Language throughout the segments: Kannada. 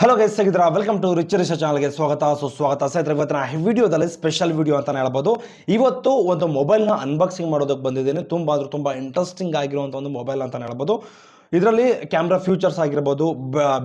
ಹಲೋ ಗೈಸ್ ಸಿಗಿದ್ರ ವೆಲ್ಕಮ್ ಟು ರಿಚ್ ರಿಷ ಚಾನಲ್ಗೆ ಸ್ವಾಗತ. ಸುಸ್ವಾಗತ ಸ್ನೇಹಿತರೆ, ಇವತ್ತಿನ ಈ ವಿಡಿಯೋದಲ್ಲಿ ಸ್ಪೆಷಲ್ ವಿಡಿಯೋ ಅಂತಲೇ ಹೇಳ್ಬೋದು. ಇವತ್ತು ಒಂದು ಮೊಬೈಲ್ನ ಅನ್ಬಾಕ್ಸಿಂಗ್ ಮಾಡೋದಕ್ಕೆ ಬಂದಿದ್ದೀನಿ. ತುಂಬ ಅಂದರೆ ತುಂಬ ಇಂಟ್ರೆಸ್ಟಿಂಗ್ ಆಗಿರುವಂಥ ಒಂದು ಮೊಬೈಲ್ ಅಂತಲೇ ಹೇಳ್ಬೋದು. ಇದರಲ್ಲಿ ಕ್ಯಾಮ್ರಾ ಫ್ಯೂಚರ್ಸ್ ಆಗಿರ್ಬೋದು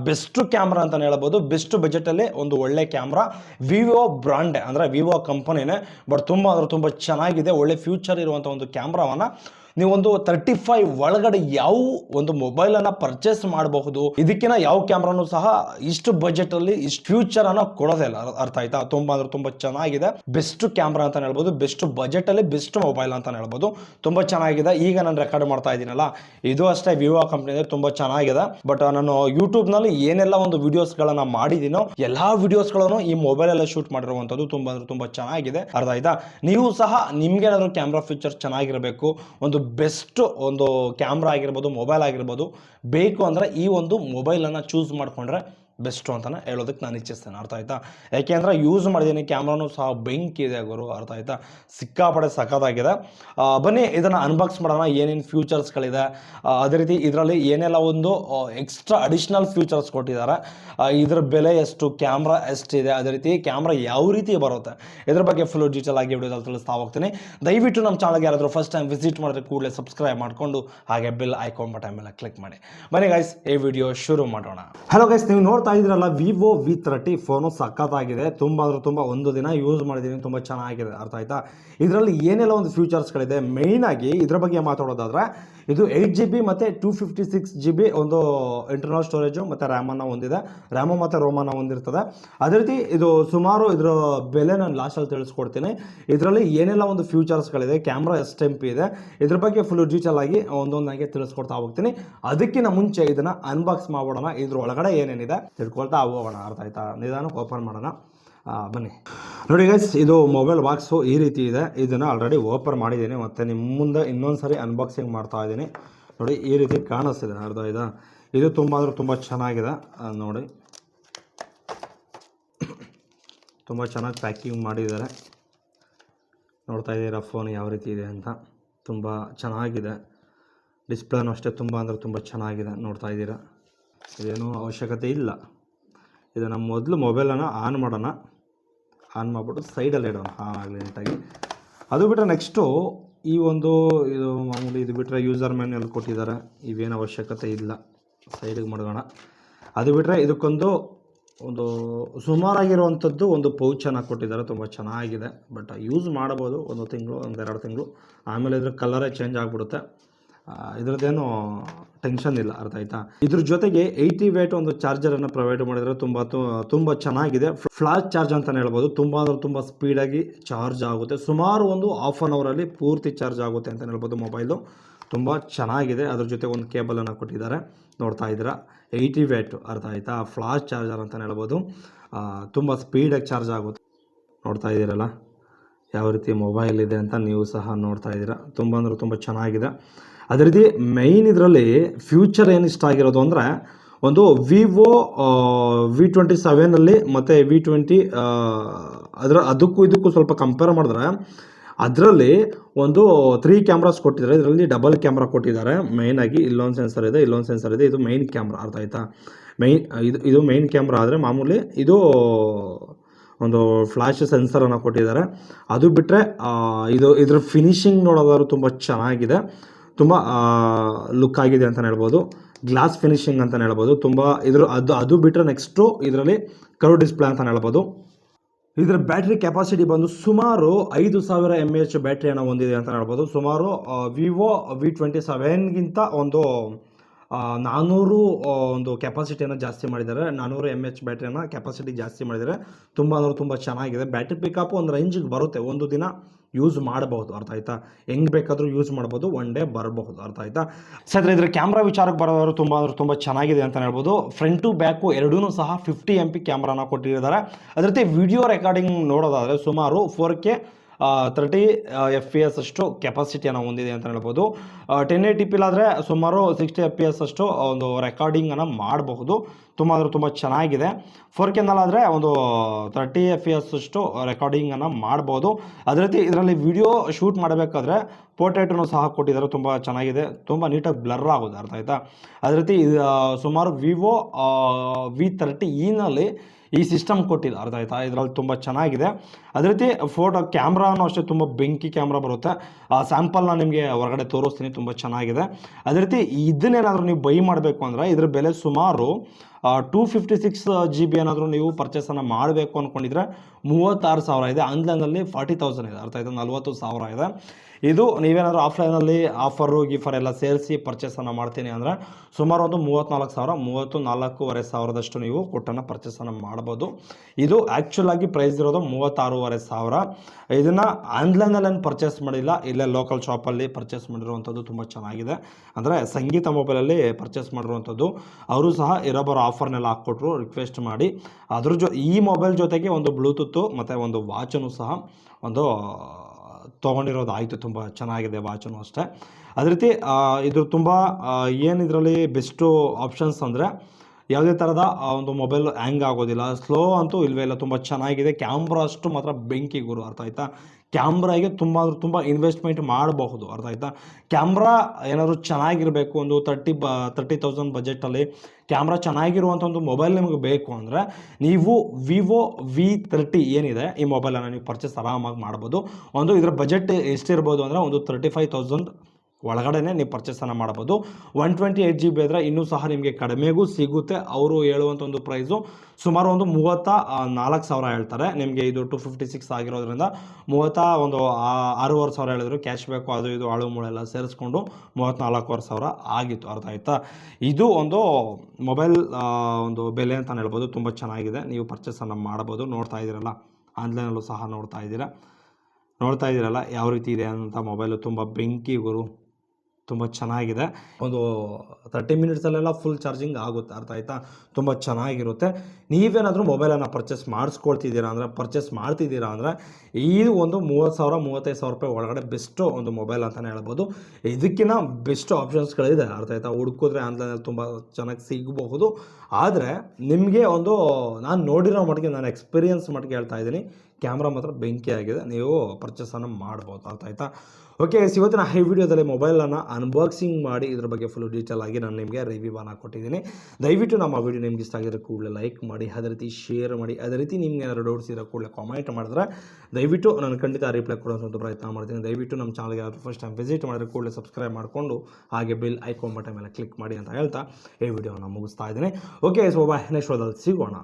ಬೆಸ್ಟ್ ಕ್ಯಾಮ್ರಾ ಅಂತಲೇ ಹೇಳ್ಬೋದು. ಬೆಸ್ಟ್ ಬಜೆಟಲ್ಲಿ ಒಂದು ಒಳ್ಳೆ ಕ್ಯಾಮ್ರಾ ವಿವೋ ಬ್ರಾಂಡೆ ಅಂದರೆ ವಿವೋ ಕಂಪನಿನೇ ಬಟ್ ತುಂಬ ಅಂದರೆ ತುಂಬ ಚೆನ್ನಾಗಿದೆ. ಒಳ್ಳೆ ಫ್ಯೂಚರ್ ಇರುವಂಥ ಒಂದು ಕ್ಯಾಮ್ರಾವನ್ನು ನೀವೊಂದು ತರ್ಟಿ ಫೈವ್ ಒಳಗಡೆ ಯಾವ ಒಂದು ಮೊಬೈಲ್ ಅನ್ನ ಪರ್ಚೇಸ್ ಮಾಡಬಹುದು ಇದಕ್ಕಿನ ಯಾವ ಕ್ಯಾಮ್ರಾನು ಸಹ ಇಷ್ಟು ಬಜೆಟ್ ಅಲ್ಲಿ, ಇಷ್ಟು ಫ್ಯೂಚರ್ ಅನ್ನ ಕೊಡೋದೇ ಇಲ್ಲ. ಅರ್- ಅರ್ಥ ಆಯ್ತಾ? ತುಂಬಾ ಅಂದ್ರೆ ತುಂಬಾ ಚೆನ್ನಾಗಿದೆ. ಬೆಸ್ಟ್ ಕ್ಯಾಮ್ರಾ ಅಂತ ಹೇಳ್ಬೋದು ಬೆಸ್ಟ್ ಬಜೆಟ್ ಅಲ್ಲಿ ಬೆಸ್ಟ್ ಮೊಬೈಲ್ ಅಂತ ಹೇಳ್ಬೋದು. ತುಂಬಾ ಚೆನ್ನಾಗಿದೆ. ಈಗ ನಾನು ರೆಕಾರ್ಡ್ ಮಾಡ್ತಾ ಇದ್ದೀನಲ್ಲ, ಇದು ಅಷ್ಟೇ ವಿವೋ ಕಂಪ್ನಿ ತುಂಬಾ ಚೆನ್ನಾಗಿದೆ. ಬಟ್ ನಾನು ಯೂಟ್ಯೂಬ್ನಲ್ಲಿ ಏನೆಲ್ಲ ಒಂದು ವಿಡಿಯೋಸ್ ಗಳನ್ನ ಮಾಡಿದೀನೋ, ಎಲ್ಲಾ ವಿಡಿಯೋಸ್ಗಳನ್ನು ಈ ಮೊಬೈಲ್ ಎಲ್ಲ ಶೂಟ್ ಮಾಡಿರುವಂತದ್ದು ತುಂಬಾ ಅಂದ್ರೆ ತುಂಬಾ ಚೆನ್ನಾಗಿದೆ. ಅರ್ಧ ಆಯ್ತಾ? ನೀವು ಸಹ ನಿಮ್ಗೆ ಏನಾದ್ರು ಕ್ಯಾಮ್ರಾ ಫೀಚರ್ ಚೆನ್ನಾಗಿರಬೇಕು, ಒಂದು ಬೆಸ್ಟ್ ಒಂದು ಕ್ಯಾಮ್ರಾ ಆಗಿರ್ಬೋದು ಮೊಬೈಲ್ ಆಗಿರ್ಬೋದು ಬೇಕು ಅಂದರೆ ಈ ಒಂದು ಮೊಬೈಲನ್ನು ಚೂಸ್ ಮಾಡಿಕೊಂಡ್ರೆ ಬೆಸ್ಟು ಅಂತಲೇ ಹೇಳೋದಕ್ಕೆ ನಾನು ಇಚ್ಛಿಸ್ತೇನೆ. ಅರ್ಥ ಆಯ್ತಾ? ಯಾಕೆಂದರೆ ಯೂಸ್ ಮಾಡಿದ್ದೀನಿ ಕ್ಯಾಮ್ರಾನು ಸಹ ಬೆಂಕಿ ಇದೆ ಗುರು, ಅರ್ಥ ಆಯ್ತಾ? ಸಿಕ್ಕಾಪಡೆ ಸಖತ್ತಾಗಿದೆ. ಬನ್ನಿ, ಇದನ್ನು ಅನ್ಬಾಕ್ಸ್ ಮಾಡೋಣ, ಏನೇನು ಫ್ಯೂಚರ್ಸ್ಗಳಿದೆ ಅದೇ ರೀತಿ ಇದರಲ್ಲಿ ಏನೆಲ್ಲ ಒಂದು ಎಕ್ಸ್ಟ್ರಾ ಅಡಿಷ್ನಲ್ ಫ್ಯೂಚರ್ಸ್ ಕೊಟ್ಟಿದ್ದಾರೆ. ಇದರ ಇದ್ರ ಬೆಲೆ ಎಷ್ಟು ಕ್ಯಾಮ್ರಾ ಎಷ್ಟಿದೆ, ಅದೇ ರೀತಿ ಕ್ಯಾಮ್ರಾ ಯಾವ ರೀತಿ ಬರುತ್ತೆ, ಇದ್ರ ಬಗ್ಗೆ ಫುಲ್ ಡೀಟೇಲ್ ಆಗಿ ವಿಡಿಯೋದಲ್ಲಿ ತಿಳಿಸ್ತಾ ಹೋಗ್ತೀನಿ. ದಯವಿಟ್ಟು ನಮ್ಮ ಚಾನಲ್ಗೆ ಯಾರಾದರೂ ಫಸ್ಟ್ ಟೈಮ್ ವಿಸಿಟ್ ಮಾಡಿದ್ರೆ ಕೂಡಲೇ ಸಬ್ಸ್ಕ್ರೈಬ್ ಮಾಡಿಕೊಂಡು, ಹಾಗೆ ಬೆಲ್ ಐಕಾನ್ ಬಟನ್ ಮೇಲೆ ಕ್ಲಿಕ್ ಮಾಡಿ. ಬನ್ನಿ ಗೈಸ್ ಈ ವಿಡಿಯೋ ಶುರು ಮಾಡೋಣ. ಹಲೋ ಗೈಸ್ ನೀವು ನೋಡ್ತಾ ಇದ್ದೀರಲ್ಲ ವಿವೋ ವಿ ತರ್ಟಿ ಫೋನು ಸಖತ್ತಾಗಿದೆ. ತುಂಬ ಅಂದ್ರೆ ತುಂಬ ಒಂದು ದಿನ ಯೂಸ್ ಮಾಡಿದ್ದೀನಿ ತುಂಬ ಚೆನ್ನಾಗಿದೆ. ಅರ್ಥ ಆಯ್ತಾ? ಇದರಲ್ಲಿ ಏನೆಲ್ಲ ಒಂದು ಫ್ಯೂಚರ್ಸ್ಗಳಿದೆ ಮೇಯ್ನಾಗಿ ಇದ್ರ ಬಗ್ಗೆ ಮಾತಾಡೋದಾದ್ರೆ ಇದು ಏಯ್ಟ್ ಜಿ ಬಿ ಮತ್ತು two fifty six G B ಒಂದು ಇಂಟರ್ನಲ್ ಸ್ಟೋರೇಜು ಮತ್ತು ರ್ಯಾಮನ್ನು ಹೊಂದಿದೆ. ರ್ಯಾಮು ಮತ್ತು ರೋಮನ್ನು ಹೊಂದಿರ್ತದೆ. ಅದೇ ರೀತಿ ಇದು ಸುಮಾರು ಇದರ ಬೆಲೆ ನಾನು ಲಾಸ್ಟಲ್ಲಿ ತಿಳಿಸ್ಕೊಡ್ತೀನಿ. ಇದರಲ್ಲಿ ಏನೆಲ್ಲ ಒಂದು ಫ್ಯೂಚರ್ಸ್ಗಳಿದೆ ಕ್ಯಾಮ್ರಾ ಎಷ್ಟು ಎಂ ಪಿ ಇದೆ. ಇದ್ರ ಬಗ್ಗೆ ಫುಲ್ ಡೀಟೇಲ್ ಆಗಿ ಒಂದೊಂದಾಗಿ ತಿಳಿಸ್ಕೊಡ್ತಾ ಹೋಗ್ತೀನಿ. ಅದಕ್ಕಿಂತ ಮುಂಚೆ ಇದನ್ನು ಅನ್ಬಾಕ್ಸ್ ಮಾಡೋಣ ಇದ್ರ ಒಳಗಡೆ ಏನೇನಿದೆ ತಿಳ್ಕೊಳ್ತಾ ಹೋಗೋಣ. ಅರ್ಥ ಆಯ್ತಾ? ನಿಧಾನಕ್ಕೆ ಓಪನ್ ಮಾಡೋಣ. ಬನ್ನಿ. ನೋಡಿ ಗೈಸ್ ಇದು ಮೊಬೈಲ್ ಬಾಕ್ಸು ಈ ರೀತಿ ಇದೆ. ಇದನ್ನು ಆಲ್ರೆಡಿ ಓಪನ್ ಮಾಡಿದ್ದೀನಿ. ಮತ್ತು ನಿಮ್ಮ ಮುಂದೆ ಇನ್ನೊಂದು ಸಾರಿ ಅನ್ಬಾಕ್ಸಿಂಗ್ ಮಾಡ್ತಾ ಇದ್ದೀನಿ. ನೋಡಿ, ಈ ರೀತಿ ಕಾಣಿಸ್ತಿದೆ. ಅರ್ಧ ಇದು? ಇದು ತುಂಬ ಅಂದರೆ ತುಂಬ ಚೆನ್ನಾಗಿದೆ. ನೋಡಿ. ತುಂಬ ಚೆನ್ನಾಗಿ ಪ್ಯಾಕಿಂಗ್ ಮಾಡಿದ್ದಾರೆ. ನೋಡ್ತಾ ಇದ್ದೀರಾ ಫೋನ್ ಯಾವ ರೀತಿ ಇದೆ ಅಂತ? ತುಂಬ ಚೆನ್ನಾಗಿದೆ. ಡಿಸ್ಪ್ಲೇನೂ ಅಷ್ಟೇ ತುಂಬ ಅಂದರೆ ತುಂಬ ಚೆನ್ನಾಗಿದೆ. ನೋಡ್ತಾ ಇದ್ದೀರಾ ಇದೇನೂ ಅವಶ್ಯಕತೆ ಇಲ್ಲ. ಇದು ನಮ್ಮ ಮೊದಲು ಮೊಬೈಲನ್ನು ಆನ್ ಮಾಡೋಣ. ಆನ್ ಮಾಡಿಬಿಟ್ಟು ಸೈಡಲ್ಲಿ ಇಡೋಣ. ಆನ್ ಆಗಲಿ ನೀಟಾಗಿ ಅದು ಬಿಟ್ಟರೆ ನೆಕ್ಸ್ಟು ಈ ಒಂದು ಇದು ಮಾಮೂಲಿ ಇದು ಬಿಟ್ಟರೆ ಯೂಸರ್ ಮ್ಯಾನ್ಯಲ್ ಕೊಟ್ಟಿದ್ದಾರೆ. ಇವೇನು ಅವಶ್ಯಕತೆ ಇಲ್ಲ. ಸೈಡಿಗೆ ಮಾಡೋಣ. ಅದು ಬಿಟ್ಟರೆ ಇದಕ್ಕೊಂದು ಒಂದು ಸುಮಾರಾಗಿರುವಂಥದ್ದು ಒಂದು ಪೌಚನ್ನು ಕೊಟ್ಟಿದ್ದಾರೆ. ತುಂಬ ಚೆನ್ನಾಗಿದೆ. ಬಟ್ ಯೂಸ್ ಮಾಡ್ಬೋದು. ಒಂದು ತಿಂಗಳು ಒಂದು ಎರಡು ತಿಂಗಳು. ಆಮೇಲೆ ಇದ್ರ ಕಲರೇ ಚೇಂಜ್ ಆಗಿಬಿಡುತ್ತೆ. ಇದ್ರದ್ದೇನು ಟೆನ್ಷನ್ ಇಲ್ಲ, ಅರ್ಥ ಆಯ್ತಾ? ಇದ್ರ ಜೊತೆಗೆ ಏಯ್ಟಿ ವೇಟ್ ಒಂದು ಚಾರ್ಜರನ್ನು ಪ್ರೊವೈಡ್ ಮಾಡಿದರೆ ತುಂಬ ತುಂಬ ಚೆನ್ನಾಗಿದೆ. ಫ್ಲಾಶ್ ಚಾರ್ಜ್ ಅಂತಲೇ ಹೇಳ್ಬೋದು. ತುಂಬ ಅಂದ್ರೆ ತುಂಬ ಸ್ಪೀಡಾಗಿ ಚಾರ್ಜ್ ಆಗುತ್ತೆ. ಸುಮಾರು ಒಂದು ಹಾಫ್ ಆನ್ ಅವರಲ್ಲಿ ಪೂರ್ತಿ ಚಾರ್ಜ್ ಆಗುತ್ತೆ ಅಂತಲೇ ಹೇಳ್ಬೋದು ಮೊಬೈಲು ತುಂಬ ಚೆನ್ನಾಗಿದೆ. ಅದ್ರ ಜೊತೆ ಒಂದು ಕೇಬಲನ್ನು ಕೊಟ್ಟಿದ್ದಾರೆ. ನೋಡ್ತಾ ಇದ್ದೀರಾ? ಏಯ್ಟಿ ವೇಟ್ ಅರ್ಥ ಆಯ್ತಾ? ಫ್ಲಾಶ್ ಚಾರ್ಜರ್ ಅಂತಲೇ ಹೇಳ್ಬೋದು. ತುಂಬ ಸ್ಪೀಡಾಗಿ ಚಾರ್ಜ್ ಆಗುತ್ತೆ. ನೋಡ್ತಾ ಇದ್ದೀರಲ್ಲ? ಯಾವ ರೀತಿ ಮೊಬೈಲ್ ಇದೆ ಅಂತ ನೀವು ಸಹ ನೋಡ್ತಾ ಇದ್ದೀರಾ. ತುಂಬ ಅಂದರೆ ತುಂಬ ಚೆನ್ನಾಗಿದೆ. ಅದೇ ರೀತಿ ಮೈನ್ ಇದರಲ್ಲಿ ಫ್ಯೂಚರ್ ಏನು ಇಷ್ಟ ಆಗಿರೋದು ಅಂದರೆ ಒಂದು ವಿವೋ ವಿ ಟ್ವೆಂಟಿ ಸೆವೆನಲ್ಲಿ ಮತ್ತು ವಿ ಟ್ವೆಂಟಿ ಅದರ ಅದಕ್ಕೂ ಇದಕ್ಕೂ ಸ್ವಲ್ಪ ಕಂಪೇರ್ ಮಾಡಿದ್ರೆ ಅದರಲ್ಲಿ ಒಂದು ತ್ರೀ ಕ್ಯಾಮ್ರಾಸ್ ಕೊಟ್ಟಿದ್ದಾರೆ. ಇದರಲ್ಲಿ ಡಬಲ್ ಕ್ಯಾಮ್ರಾ ಕೊಟ್ಟಿದ್ದಾರೆ. ಮೇಯ್ನಾಗಿ ಇಲ್ಲೊಂದು ಸೆನ್ಸರ್ ಇದೆ, ಇಲ್ಲೊಂದು ಸೆನ್ಸರ್ ಇದೆ. ಇದು ಮೈನ್ ಕ್ಯಾಮ್ರಾ ಅರ್ಥ ಆಯ್ತಾ? ಮೈನ್ ಇದು ಇದು ಮೈನ್ ಕ್ಯಾಮ್ರಾ ಆದರೆ ಮಾಮೂಲಿ ಇದು ಒಂದು ಫ್ಲ್ಯಾಶ್ ಸೆನ್ಸರನ್ನು ಕೊಟ್ಟಿದ್ದಾರೆ. ಅದು ಬಿಟ್ಟರೆ ಇದು, ಇದ್ರ ಫಿನಿಶಿಂಗ್ ನೋಡೋದಾದ್ರು ತುಂಬ ಚೆನ್ನಾಗಿದೆ. ತುಂಬ ಲುಕ್ ಆಗಿದೆ ಅಂತಲೇ ಹೇಳ್ಬೋದು. ಗ್ಲಾಸ್ ಫಿನಿಶಿಂಗ್ ಅಂತಲೇ ಹೇಳ್ಬೋದು. ತುಂಬ, ಇದ್ರ, ಅದು ಅದು ಬಿಟ್ಟರೆ ನೆಕ್ಸ್ಟು ಇದರಲ್ಲಿ ಕರು ಡಿಸ್ಪ್ಲೇ ಅಂತಲೇ ಹೇಳ್ಬೋದು. ಇದರ ಬ್ಯಾಟ್ರಿ ಕೆಪಾಸಿಟಿ ಬಂದು ಸುಮಾರು ಐದು ಸಾವಿರ ಎಂ ಎಚ್ ಬ್ಯಾಟ್ರಿಯನ್ನು ಹೊಂದಿದೆ ಅಂತ ಹೇಳ್ಬೋದು. ಸುಮಾರು ವಿವೋ ವಿ ಟ್ವೆಂಟಿ ಸೆವೆನ್ಗಿಂತ ಒಂದು ನಾನ್ನೂರು ಒಂದು ಕೆಪಾಸಿಟಿಯನ್ನು ಜಾಸ್ತಿ ಮಾಡಿದ್ದಾರೆ. ನಾನ್ನೂರು ಎಂ ಎಚ್ ಬ್ಯಾಟ್ರಿಯನ್ನು ಕೆಪಾಸಿಟಿ ಜಾಸ್ತಿ ಮಾಡಿದ್ದಾರೆ. ತುಂಬ ಅಂದ್ರೆ ತುಂಬ ಚೆನ್ನಾಗಿದೆ. ಬ್ಯಾಟ್ರಿ ಪಿಕಪ್ ಒಂದು ರೇಂಜಿಗೆ ಬರುತ್ತೆ. ಒಂದು ದಿನ ಯೂಸ್ ಮಾಡಬಹುದು. ಅರ್ಥ ಆಯ್ತಾ? ಹೆಂಗೆ ಬೇಕಾದರೂ ಯೂಸ್ ಮಾಡ್ಬೋದು ಒನ್ ಡೇ ಬರಬಹುದು. ಅರ್ಥ ಆಯ್ತಾ? ಸದ್ರೆ ಇದ್ರ ಕ್ಯಾಮ್ರಾ ವಿಚಾರಕ್ಕೆ ಬರೋದಾದ್ರು ತುಂಬ ಅಂದ್ರೆ ತುಂಬ ಚೆನ್ನಾಗಿದೆ ಅಂತ ಹೇಳ್ಬೋದು. ಟು ಬ್ಯಾಕು ಎರಡೂ ಸಹ ಫಿಫ್ಟಿ ಎಂ ಪಿ ಕ್ಯಾಮ್ರಾನ ಕೊಟ್ಟಿದ್ದಾರೆ. ಅದೇ ರೀತಿ ವಿಡಿಯೋ ರೆಕಾರ್ಡಿಂಗ್ ನೋಡೋದಾದರೆ ಸುಮಾರು four K thirty F P S ಅಷ್ಟು ಕೆಪಾಸಿಟಿಯನ್ನು ಹೊಂದಿದೆ ಅಂತ ಹೇಳ್ಬೋದು. ಟೆನ್ ಎ ಟಿ ಪಿಲಾದರೆ ಸುಮಾರು ಸಿಕ್ಸ್ಟಿ ಎಫ್ ಪಿ ಎಸ್ ಅಷ್ಟು ಒಂದು ರೆಕಾರ್ಡಿಂಗನ್ನು ಮಾಡಬಹುದು. ತುಂಬ ಅಂದರೆ ತುಂಬ ಚೆನ್ನಾಗಿದೆ. ಫೋರ್ ಕೆನಲ್ಲಾದರೆ ಒಂದು ತರ್ಟಿ ಎಫ್ ಪಿ ಎಸ್ ಅಷ್ಟು ರೆಕಾರ್ಡಿಂಗನ್ನು ಮಾಡ್ಬೋದು ಅದೇ ರೀತಿ ಇದರಲ್ಲಿ ವಿಡಿಯೋ ಶೂಟ್ ಮಾಡಬೇಕಾದ್ರೆ ಪೋರ್ಟ್ರೇಟನ್ನು ಸಹ ಕೊಟ್ಟಿದ್ದಾರೆ. ತುಂಬ ಚೆನ್ನಾಗಿದೆ. ತುಂಬ ನೀಟಾಗಿ ಬ್ಲರ್ ಆಗೋದು ಅರ್ಥ ಆಯಿತಾ? ಅದೇ ರೀತಿ ಸುಮಾರು ವಿವೋ ವಿ ತರ್ಟಿ ಇನಲ್ಲಿ ಈ ಸಿಸ್ಟಮ್ ಕೊಟ್ಟಿಲ್ಲ. ಅರ್ಧ ಆಯ್ತಾ? ಇದರಲ್ಲಿ ತುಂಬ ಚೆನ್ನಾಗಿದೆ. ಅದೇ ರೀತಿ ಫೋಟೋ, ಕ್ಯಾಮ್ರಾನು ಅಷ್ಟೇ ತುಂಬ ಬೆಂಕಿ ಕ್ಯಾಮ್ರಾ ಬರುತ್ತೆ. ಆ ಸ್ಯಾಂಪಲ್ನ ನಿಮಗೆ ಹೊರಗಡೆ ತೋರಿಸ್ತೀನಿ, ತುಂಬ ಚೆನ್ನಾಗಿದೆ. ಅದೇ ರೀತಿ ಇದನ್ನೇನಾದರೂ ನೀವು ಬೈ ಮಾಡಬೇಕು ಅಂದರೆ ಇದ್ರ ಬೆಲೆ ಸುಮಾರು two fifty six G B ಏನಾದರೂ ನೀವು ಪರ್ಚೇಸನ್ನು ಮಾಡಬೇಕು ಅಂದ್ಕೊಂಡಿದ್ರೆ ಮೂವತ್ತಾರು ಸಾವಿರ ಇದೆ. ಆನ್ಲೈನಲ್ಲಿ ಫಾರ್ಟಿ ತೌಸಂಡ್ ಇದೆ. ಅರ್ಥ ಇದೆ ನಲ್ವತ್ತು ಸಾವಿರ ಇದೆ. ಇದು ನೀವೇನಾದರೂ ಆಫ್ಲೈನಲ್ಲಿ ಆಫರು ಗಿಫರ್ ಎಲ್ಲ ಸೇರಿಸಿ ಪರ್ಚೇಸನ್ನು ಮಾಡ್ತೀನಿ ಅಂದರೆ ಸುಮಾರು ಒಂದು ಮೂವತ್ತ್ನಾಲ್ಕು ಸಾವಿರ, ಮೂವತ್ತು ನಾಲ್ಕೂವರೆ ಸಾವಿರದಷ್ಟು ನೀವು ಕೊಟ್ಟನ್ನು ಪರ್ಚೇಸನ್ನು ಮಾಡ್ಬೋದು. ಇದು ಆ್ಯಕ್ಚುಲಾಗಿ ಪ್ರೈಸ್ ಇರೋದು ಮೂವತ್ತಾರೂವರೆ ಸಾವಿರ. ಇದನ್ನು ಆನ್ಲೈನಲ್ಲಿ ಏನು ಪರ್ಚೇಸ್ ಮಾಡಿಲ್ಲ, ಇಲ್ಲೇ ಲೋಕಲ್ ಶಾಪಲ್ಲಿ ಪರ್ಚೇಸ್ ಮಾಡಿರುವಂಥದ್ದು ತುಂಬ ಚೆನ್ನಾಗಿದೆ. ಅಂದರೆ ಸಂಗೀತ ಮೊಬೈಲಲ್ಲಿ ಪರ್ಚೇಸ್ ಮಾಡಿರುವಂಥದ್ದು, ಅವರು ಸಹ ಇರೋಬರೋ ಆಫರ್ನೆಲ್ಲ ಹಾಕ್ಕೊಟ್ರು ರಿಕ್ವೆಸ್ಟ್ ಮಾಡಿ. ಅದ್ರ ಜೊ, ಈ ಮೊಬೈಲ್ ಜೊತೆಗೆ ಒಂದು ಬ್ಲೂಟೂತು ಮತ್ತು ಒಂದು ವಾಚನ್ನು ಸಹ ಒಂದು ತೊಗೊಂಡಿರೋದು ಆಯಿತು ತುಂಬ ಚೆನ್ನಾಗಿದೆ ವಾಚನು ಅಷ್ಟೇ. ಅದೇ ರೀತಿ ಇದು ತುಂಬ ಏನು ಇದರಲ್ಲಿ ಬೆಸ್ಟು ಆಪ್ಷನ್ಸ್ ಅಂದರೆ ಯಾವುದೇ ಥರದ ಆ ಒಂದು ಮೊಬೈಲ್ ಹ್ಯಾಂಗ್ ಆಗೋದಿಲ್ಲ. ಸ್ಲೋ ಅಂತೂ ಇಲ್ಲವೇ ಇಲ್ಲ. ತುಂಬ ಚೆನ್ನಾಗಿದೆ. ಕ್ಯಾಮ್ರಾ ಅಷ್ಟು ಮಾತ್ರ ಬೆಂಕಿ ಗುರು, ಅರ್ಥ ಆಯ್ತಾ? ಕ್ಯಾಮ್ರಾಗೆ ತುಂಬ ಅಂದ್ರೆ ತುಂಬ ಇನ್ವೆಸ್ಟ್ಮೆಂಟ್ ಮಾಡಬಹುದು, ಅರ್ಥ ಆಯ್ತಾ? ಕ್ಯಾಮ್ರಾ ಏನಾದರೂ ಚೆನ್ನಾಗಿರಬೇಕು, ಒಂದು ತರ್ಟಿ ಬ ತರ್ಟಿ ತೌಸಂಡ್ ಬಜೆಟಲ್ಲಿ ಕ್ಯಾಮ್ರಾ ಚೆನ್ನಾಗಿರುವಂಥ ಒಂದು ಮೊಬೈಲ್ ನಿಮಗೆ ಬೇಕು ಅಂದರೆ ನೀವು ವಿವೊ ವಿ ತರ್ಟಿ ಏನಿದೆ, ಈ ಮೊಬೈಲನ್ನು ನೀವು ಪರ್ಚೇಸ್ ಆರಾಮಾಗಿ ಮಾಡ್ಬೋದು. ಒಂದು ಇದರ ಬಜೆಟ್ ಎಷ್ಟಿರ್ಬೋದು ಅಂದರೆ ಒಂದು ತರ್ಟಿ ಫೈವ್ ತೌಸಂಡ್ ಒಳಗಡೆನೆ ನೀವು ಪರ್ಚೇಸನ್ನು ಮಾಡ್ಬೋದು one twenty eight G B ಆದರೆ ಇನ್ನೂ ಸಹ ನಿಮಗೆ ಕಡಿಮೆಗೂ ಸಿಗುತ್ತೆ. ಅವರು ಹೇಳುವಂಥ ಒಂದು ಪ್ರೈಸು ಸುಮಾರು ಒಂದು ಮೂವತ್ತ ನಾಲ್ಕು ಸಾವಿರ ಹೇಳ್ತಾರೆ. ನಿಮಗೆ ಇದು ಟು ಫಿಫ್ಟಿ ಸಿಕ್ಸ್ ಆಗಿರೋದ್ರಿಂದ ಮೂವತ್ತ, ಒಂದು ಆರೂವರೆ ಸಾವಿರ ಹೇಳಿದ್ರು. ಕ್ಯಾಶ್ ಬ್ಯಾಕು ಅದು ಇದು ಆಳು ಮೂಳೆಲ್ಲ ಸೇರಿಸ್ಕೊಂಡು ಮೂವತ್ತ್ನಾಲ್ಕೂವರೆ ಸಾವಿರ ಆಗಿತ್ತು. ಅರ್ಥ ಆಯ್ತಾ? ಇದು ಒಂದು ಮೊಬೈಲ್ ಒಂದು ಬೆಲೆ ಅಂತ ಹೇಳ್ಬೋದು. ತುಂಬ ಚೆನ್ನಾಗಿದೆ. ನೀವು ಪರ್ಚೇಸನ್ನು ಮಾಡ್ಬೋದು ನೋಡ್ತಾ ಇದ್ದೀರಲ್ಲ? ಆನ್ಲೈನಲ್ಲೂ ಸಹ ನೋಡ್ತಾ ಇದ್ದೀರಾ? ನೋಡ್ತಾ ಇದ್ದೀರಲ್ಲ? ಯಾವ ರೀತಿ ಇದೆ ಅಂತ ಮೊಬೈಲು ತುಂಬ ಬೆಂಕಿ ಗುರು. ತುಂಬ ಚೆನ್ನಾಗಿದೆ. ಒಂದು ತರ್ಟಿ ಮಿನಿಟ್ಸಲ್ಲೆಲ್ಲ ಫುಲ್ ಚಾರ್ಜಿಂಗ್ ಆಗುತ್ತೆ, ಅರ್ಥ ಆಯ್ತಾ? ತುಂಬ ಚೆನ್ನಾಗಿರುತ್ತೆ. ನೀವೇನಾದರೂ ಮೊಬೈಲನ್ನು ಪರ್ಚೇಸ್ ಮಾಡಿಸ್ಕೊಳ್ತಿದ್ದೀರಾ ಅಂದರೆ ಪರ್ಚೇಸ್ ಮಾಡ್ತಿದ್ದೀರಾ ಅಂದರೆ ಈ ಒಂದು ಮೂವತ್ತು ಸಾವಿರ, ಮೂವತ್ತೈದು ಸಾವಿರ ರೂಪಾಯಿ ಒಳಗಡೆ ಬೆಸ್ಟು ಒಂದು ಮೊಬೈಲ್ ಅಂತಲೇ ಹೇಳ್ಬೋದು. ಇದಕ್ಕಿಂತ ಬೆಸ್ಟ್ ಆಪ್ಷನ್ಸ್ಗಳಿದೆ ಅರ್ಥ ಆಯ್ತಾ? ಹುಡುಕಿದ್ರೆ ಆನ್ಲೈನಲ್ಲಿ ತುಂಬ ಚೆನ್ನಾಗಿ ಸಿಗಬಹುದು. ಆದರೆ, ನಿಮಗೆ ಒಂದು, ನಾನು ನೋಡಿರೋ ಮಟ್ಟಿಗೆ, ನಾನು ಎಕ್ಸ್ಪೀರಿಯನ್ಸ್ ಮಟ್ಟಿಗೆ ಹೇಳ್ತಾ ಇದ್ದೀನಿ. ಕ್ಯಾಮ್ರಾ ಮಾತ್ರ ಬೆಂಕಿ ಆಗಿದೆ ನೀವು ಪರ್ಚೇಸನ್ನು ಮಾಡ್ಬೋದು, ಅರ್ಥ ಆಯ್ತಾ? ಓಕೆ ಇವತ್ತಿನ ಈ ವಿಡಿಯೋದಲ್ಲಿ ಮೊಬೈಲನ್ನು ಅನ್ಬಾಕ್ಸಿಂಗ್ ಮಾಡಿ ಇದ್ರ ಬಗ್ಗೆ ಫುಲ್ ಡೀಟೇಲ್ ಆಗಿ ನಾನು ನಿಮಗೆ ರಿವ್ಯೂವನ್ನು ಕೊಟ್ಟಿದ್ದೀನಿ. ದಯವಿಟ್ಟು ನಮ್ಮ ವಿಡಿಯೋ ನಿಮ್ಗೆ ಇಷ್ಟ ಆಗಿರೋ ಕೂಡಲೇ ಲೈಕ್ ಮಾಡಿ, ಅದೇ ರೀತಿ ಶೇರ್ ಮಾಡಿ, ಅದೇ ರೀತಿ ನಿಮ್ಗೆ ಏನಾದರೂ ಡೌಟ್ಸ್ ಇರೋ ಕೂಡಲೇ ಕಾಮೆಂಟ್ ಮಾಡಿದ್ರೆ ದಯವಿಟ್ಟು ನಾನು ಖಂಡಿತ ರಿಪ್ಲೈ ಕೊಡೋಂಥ ಪ್ರಯತ್ನ ಮಾಡ್ತೀನಿ. ದಯವಿಟ್ಟು ನಮ್ಮ ಚಾನಲ್ಗೆ ಯಾರು ಫಸ್ಟ್ ಟೈಮ್ ವಿಸಿಟ್ ಮಾಡಿದ್ರೆ ಕೂಡಲೇ ಸಬ್ಸ್ಕ್ರೈಬ್ ಮಾಡಿಕೊಂಡು ಹಾಗೆ ಬಿಲ್ ಐಕಾನ್ ಬಟನ್ ಮೇಲೆ ಕ್ಲಿಕ್ ಮಾಡಿ ಅಂತ ಹೇಳ್ತಾ ಈ ವಿಡಿಯೋನ ಮುಗಿಸ್ತಾ ಇದ್ದೀನಿ. ಓಕೆ ಸೊ ಬಾಯ್ ನೆಕ್ಸ್ಟ್ ಸಿಗೋಣ.